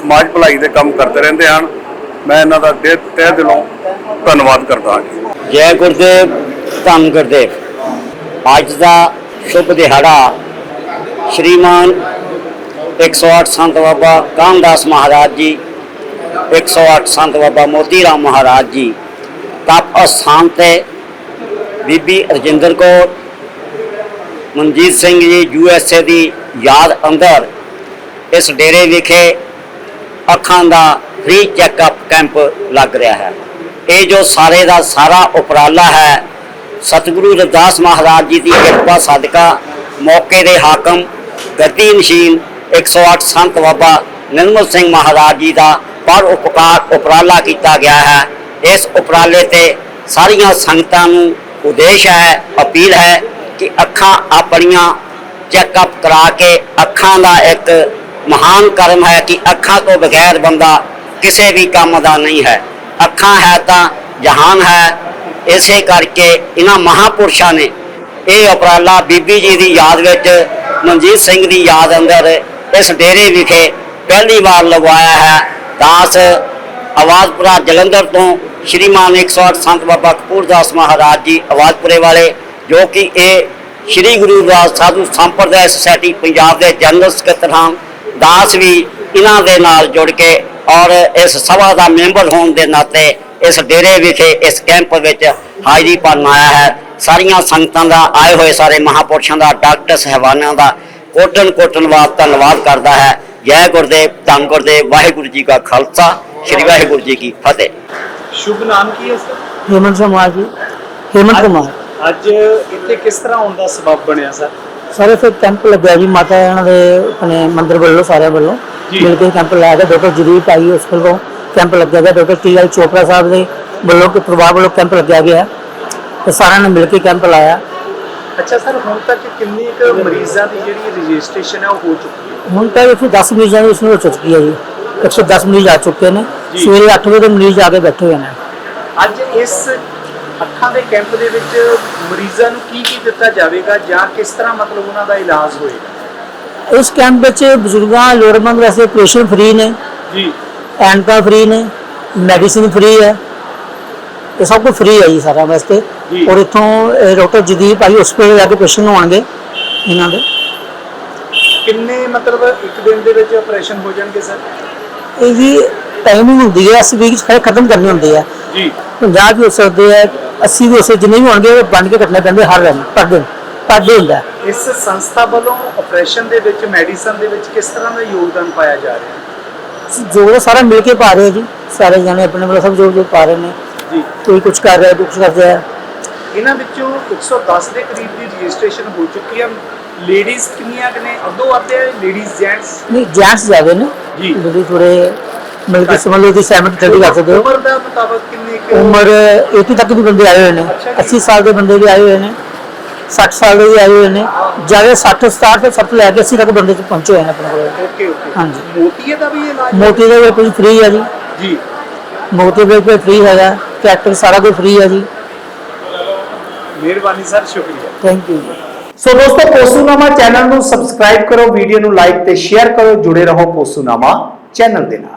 ਸਮਾਜ ਭਲਾਈ ਦੇ ਕੰਮ ਕਰਦੇ ਰਹਿੰਦੇ ਹਨ। ਮੈਂ ਇਹਨਾਂ ਦਾ ਦਿਲ ਤਹਿ ਦਿਲੋਂ ਧੰਨਵਾਦ ਕਰਦਾ ਹਾਂ ਜੈ। ਗੁਰਦੇਵ, ਧੰਨ ਗੁਰਦੇਵ। ਅੱਜ ਦਾ ਸ਼ੁਭ ਦਿਹਾੜਾ ਸ਼੍ਰੀਮਾਨ 108 ਸੰਤ ਬਾਬਾ ਕਾਮਦਾਸ ਮਹਾਰਾਜ ਜੀ 108 ਸੰਤ ਬਾਬਾ ਮੋਤੀ ਰਾਮ ਮਹਾਰਾਜ ਜੀ, ਤਪ ਅਸਥਾਨ ਤੇ ਬੀਬੀ Rajinder Kaur, Manjeet Singh ji, U S A ਦੀ ਯਾਦ ਅੰਦਰ ਇਸ ਡੇਰੇ ਵਿਖੇ ਅੱਖਾਂ ਦਾ ਫ੍ਰੀ ਚੈੱਕਅਪ ਕੈਂਪ ਲੱਗ ਰਿਹਾ ਹੈ। ਇਹ ਜੋ ਸਾਰੇ ਦਾ ਸਾਰਾ ਉਪਰਾਲਾ ਹੈ, ਸਤਿਗੁਰੂ ਰਵਿਦਾਸ ਮਹਾਰਾਜ ਜੀ ਦੀ ਕਿਰਪਾ ਸਦਕਾ ਮੌਕੇ ਦੇ ਹਾਕਮ ਗੱਦੀ ਨਸ਼ੀਨ 108 ਸੰਤ ਬਾਬਾ ਨਿਰਮਲ ਸਿੰਘ ਮਹਾਰਾਜ ਜੀ ਦਾ ਪਰ ਉਪਕਾਰ ਉਪਰਾਲਾ ਕੀਤਾ ਗਿਆ ਹੈ। ਇਸ ਉਪਰਾਲੇ ਤੇ ਸਾਰੀਆਂ ਸੰਗਤਾਂ ਨੂੰ ਉਦੇਸ਼ ਹੈ, ਅਪੀਲ ਹੈ ਕਿ ਅੱਖਾਂ ਆਪਣੀਆਂ ਚੈੱਕਅਪ ਕਰਾ ਕੇ ਅੱਖਾਂ ਦਾ ਇੱਕ ਮਹਾਨ ਕਰਮ ਹੈ ਕਿ ਅੱਖਾਂ ਤੋਂ ਬਗੈਰ ਬੰਦਾ ਕਿਸੇ ਵੀ ਕੰਮ ਦਾ ਨਹੀਂ ਹੈ। ਅੱਖਾਂ ਹੈ ਤਾਂ ਜਹਾਨ ਹੈ। ਇਸੇ ਕਰਕੇ ਇਹਨਾਂ ਮਹਾਪੁਰਸ਼ਾਂ ਨੇ ਇਹ ਉਪਰਾਲਾ ਬੀਬੀ ਜੀ ਦੀ ਯਾਦ ਵਿੱਚ, ਮਨਜੀਤ ਸਿੰਘ ਦੀ ਯਾਦ ਅੰਦਰ ਇਸ ਡੇਰੇ ਵਿਖੇ ਪਹਿਲੀ ਵਾਰ ਲਗਵਾਇਆ ਹੈ। ਦਾਸ ਆਵਾਜ਼ਪੁਰਾ ਜਲੰਧਰ ਤੋਂ ਸ਼੍ਰੀਮਾਨ 108 ਸੰਤ ਬਾਬਾ ਕਪੂਰਦਾਸ ਮਹਾਰਾਜ ਜੀ ਆਵਾਜ਼ਪੁਰੇ ਵਾਲੇ, ਜੋ ਕਿ ਇਹ ਸ਼੍ਰੀ ਗੁਰੂ ਰਾਜ ਸਾਧੂ ਸੰਪਰਦਾਇ ਸੁਸਾਇਟੀ ਪੰਜਾਬ ਦੇ ਜਨਰਲ ਸਕੱਤਰ ਹਨ। ਦਾਸ ਵੀ ਇਹਨਾਂ ਦੇ ਨਾਲ ਜੁੜ ਕੇ ਔਰ ਇਸ ਸਭਾ ਦਾ ਮੈਂਬਰ ਹੋਣ ਦੇ ਨਾਤੇ ਇਸ ਡੇਰੇ ਵਿਖੇ ਇਸ ਕੈਂਪ ਵਿੱਚ ਹਾਜ਼ਰੀ ਭਰਨ ਆਇਆ ਹੈ। ਸਾਰੀਆਂ ਸੰਗਤਾਂ ਦਾ ਆਏ ਹੋਏ ਸਾਰੇ ਮਹਾਪੁਰਸ਼ਾਂ ਦਾ ਡਾਕਟਰ ਸਹਿਬਾਨਾਂ ਦਾ ਕੋਟਨ ਕੋਟਨ ਵਾਰ ਧੰਨਵਾਦ ਕਰਦਾ ਹੈ। ਜੈ ਗੁਰਦੇਵ ਧੰਨ ਗੁਰਦੇਵ ਵਾਹਿਗੁਰੂ ਜੀ ਕਾ ਖਾਲਸਾ ਸ੍ਰੀ ਵਾਹਿਗੁਰੂ ਜੀ ਕੀ ਫਤਿਹ। ਸ਼ੁਭ ਨਾਮ ਕੀ ਹੈ ਸਰ? ਹੇਮੰਤ ਕੁਮਾਰ ਜੀ। ਹੇਮੰਤ ਕੁਮਾਰ। ਅੱਜ ਇੱਥੇ ਕਿਸ ਤਰ੍ਹਾਂ ਆਉਣ ਦਾ ਸਬਬ ਬਣਿਆ ਸਰ? ਸਾਰੇ ਫਿਰ ਕੈਂਪ ਲੱਗਿਆ ਜੀ ਮਾਤਾ ਇਹਨਾਂ ਦੇ ਆਪਣੇ ਮੰਦਿਰ ਵੱਲੋਂ ਸਾਰਿਆਂ ਵੱਲੋਂ। ਕੇ ਕੈਂਪ ਲਾਇਆ ਗਿਆ ਡਾਕਟਰ ਜਗਦੀਪ ਆਈ ਉਸ ਵੱਲੋਂ ਕੈਂਪ ਲੱਗਿਆ ਗਿਆ ਡਾਕਟਰ ਟੀ ਆਈ ਚੋਪੜਾ ਸਾਹਿਬ ਦੇ ਵੱਲੋਂ ਕਿ ਪ੍ਰਭਾਵ ਵੱਲੋਂ ਕੈਂਪ ਲੱਗਿਆ ਗਿਆ। ਤੇ ਸਾਰਿਆਂ ਨੇ ਮਿਲ ਕੇ ਕੈਂਪ ਲਾਇਆ। ਅੱਛਾ ਸਰ ਹੁਣ ਤੱਕ ਕਿੰਨੀ ਕੁ ਮਰੀਜ਼ਾਂ ਦੀ ਜਿਹੜੀ ਰਜਿਸਟ੍ਰੇਸ਼ਨ ਹੈ ਉਹ ਹੋ ਚੁੱਕੀ ਹੈ? ਹੁਣ ਤੱਕ ਇੱਥੇ 10 ਮਰੀਜ਼ਾਂ ਦੀ ਉਸਨੂੰ ਹੋ ਚੁੱਕੀ ਹੈ ਜੀ। 110 ਮਰੀਜ਼ ਆ ਚੁੱਕੇ ਨੇ। ਸਵੇਰੇ 8 ਵਜੇ ਮਰੀਜ਼ ਆ ਕੇ ਬੈਠੇ ਹੋਏ ਨੇ। ਅੱਜ ਇਸ ਅੱਖਾਂ ਦੇ ਕੈਂਪ ਦੇ ਵਿੱਚ ਮਰੀਜ਼ਾਂ ਨੂੰ ਕੀ ਕੀ ਦਿੱਤਾ ਜਾਵੇਗਾ ਜਾਂ ਕਿਸ ਤਰ੍ਹਾਂ ਮਤਲਬ ਉਹਨਾਂ ਦਾ ਇਲਾਜ ਹੋਏਗਾ? ਇਸ ਕੈਂਪ ਵਿੱਚ ਬਜ਼ੁਰਗਾਂ ਲੋੜਵੰਦ ਵਾਸਤੇ ਆਪਰੇਸ਼ਨ ਫ੍ਰੀ ਨੇ। ਜੀ। ਐਨਕਾਂ ਫ੍ਰੀ ਨੇ ਮੈਡੀਸਿਨ ਫ੍ਰੀ ਹੈ। ਇਹ ਸਭ ਕੁਝ ਫ੍ਰੀ ਹੈ ਜੀ ਸਾਰਾ ਵਾਸਤੇ। ਜੀ। ਔਰ ਇੱਥੋਂ ਡਾਕਟਰ ਜਦੀਪ ਆਈ ਹਸਪੀਟਲ ਜਾ ਕੇ ਪੇਸ਼ੈਂਟ ਹੋਣਗੇ ਇਹਨਾਂ ਦੇ। ਕਿੰਨੇ ਮਤਲਬ ਇੱਕ ਦਿਨ ਦੇ ਵਿੱਚ ਆਪਰੇਸ਼ਨ ਹੋ ਜਾਣਗੇ ਸਰ? ਇਹਦੀ ਟਾਈਮਿੰਗ ਹੁੰਦੀ ਹੈ 80 ਵੀਕ ਸਾਰੇ ਖਤਮ ਕਰਨੇ ਹੁੰਦੇ ਆ ਜੀ। 50 ਵੀ ਹੋ ਸਕਦੇ ਆ 80 ਵੀ ਹੋ ਸਕਦੇ ਜਿੰਨੇ ਵੀ ਹੋਣਗੇ ਉਹ ਵੰਡ ਕੇ ਕੱਟਣੇ ਪੈਂਦੇ ਹਰ ਦਿਨ ਪਰ ਦਿਨ। ਡੇ ਹੁੰਦਾ। ਇਸ ਸੰਸਥਾ ਵੱਲੋਂ ਆਪਰੇਸ਼ਨ ਦੇ ਵਿੱਚ ਮੈਡੀਸਨ ਦੇ ਵਿੱਚ ਕਿਸ ਤਰ੍ਹਾਂ ਦਾ ਯੋਗਦਾਨ ਪਾਇਆ ਜਾ ਰਿਹਾ? ਹੈ ਜੋ ਉਹ ਸਾਰਾ ਮਿਲ ਕੇ ਪਾ ਰਹੇ ਆ ਜੀ। ਸਾਰੇ ਜਾਣੇ ਆਪਣੇ ਵੱਲੋਂ ਸਭ ਜੋ ਜੋ ਪਾ ਰਹੇ ਨੇ। ਜੀ। ਕੋਈ ਕੁਝ ਕਰ ਰਿਹਾ ਕੁਝ ਕਰ ਰਿਹਾ ਇਹਨਾਂ ਵਿੱਚੋਂ 110 ਦੇ ਕਰੀਬ ਦੀ ਰਜਿਸਟ੍ਰੇਸ਼ਨ ਹੋ ਚੁੱਕੀ ਹੈ। ਲੇਡੀਜ਼ ਕਿੰਨੀਆਂ ਕੁ ਨੇ? ਅੱਧੋ ਅੱਧੇ ਲੇਡੀਜ਼ ਜੈਂਟਸ? ਨਹੀਂ ਜੈਂਟਸ ਜ਼ਿਆਦਾ ਨੇ। ਜੀ। ਜਿਹੜੇ ਥੋੜੇ ਮਿਲ ਕੇ ਸਮਝ ਲਓ ਦੀ 70 30 ਕਰ ਸਕਦੇ ਹੋ। ਉਮਰ ਦਾ ਮੁਤਾਬਕ ਕਿੰਨੇ ਕੁ ਉਮਰ 80 ਤੱਕ ਵੀ ਬੰਦੇ ਆਏ ਹੋਏ ਨੇ। ਅੱਛਾ ਜੀ। 80 ਸਾਲ ਦੇ ਬੰਦੇ ਵੀ ਆਏ ਹੋਏ ਨੇ। 60 ਸਾਲ ਦੇ ਵੀ ਆਏ ਹੋਏ ਨੇ। ਜ਼ਿਆਦਾ 60 67 ਤੋਂ 70 ਲੈ ਕੇ 80 ਤੱਕ ਬੰਦੇ ਚ ਪਹੁੰਚੇ ਹੋਏ ਨੇ ਆਪਣੇ ਕੋਲ। ਓਕੇ ਓਕੇ ਹਾਂਜੀ। ਮੋਤੀਏ ਦਾ ਵੀ ਇਲਾਜ? ਮੋਤੀ ਦੇ ਵਿੱਚ ਫ੍ਰੀ ਹੈ ਜੀ। ਜੀ। ਮੋਤੀ ਦੇ ਵਿੱਚ ਫ੍ਰੀ ਹੈਗਾ। ਕੈਟਰ ਸਾਰਾ ਕੁਝ ਫ੍ਰੀ ਹੈ ਜੀ। ਮਿਹਰਬਾਨੀ ਸਰ ਸ਼ੁਕਰੀਆ। ਥੈਂਕ ਯੂ ਸੋ ਦੋਸਤੋ ਪੋਸੂਨਾਮਾ ਚੈਨਲ ਨੂੰ ਸਬਸਕ੍ਰਾਈਬ ਕਰੋ ਵੀਡੀਓ ਨੂੰ ਲਾਈਕ ਤੇ ਸ਼ੇਅਰ ਕਰੋ ਜੁੜੇ ਰਹੋ ਪੋਸੂਨਾਮਾ ਚੈਨਲ ਦੇ ਨਾਲ।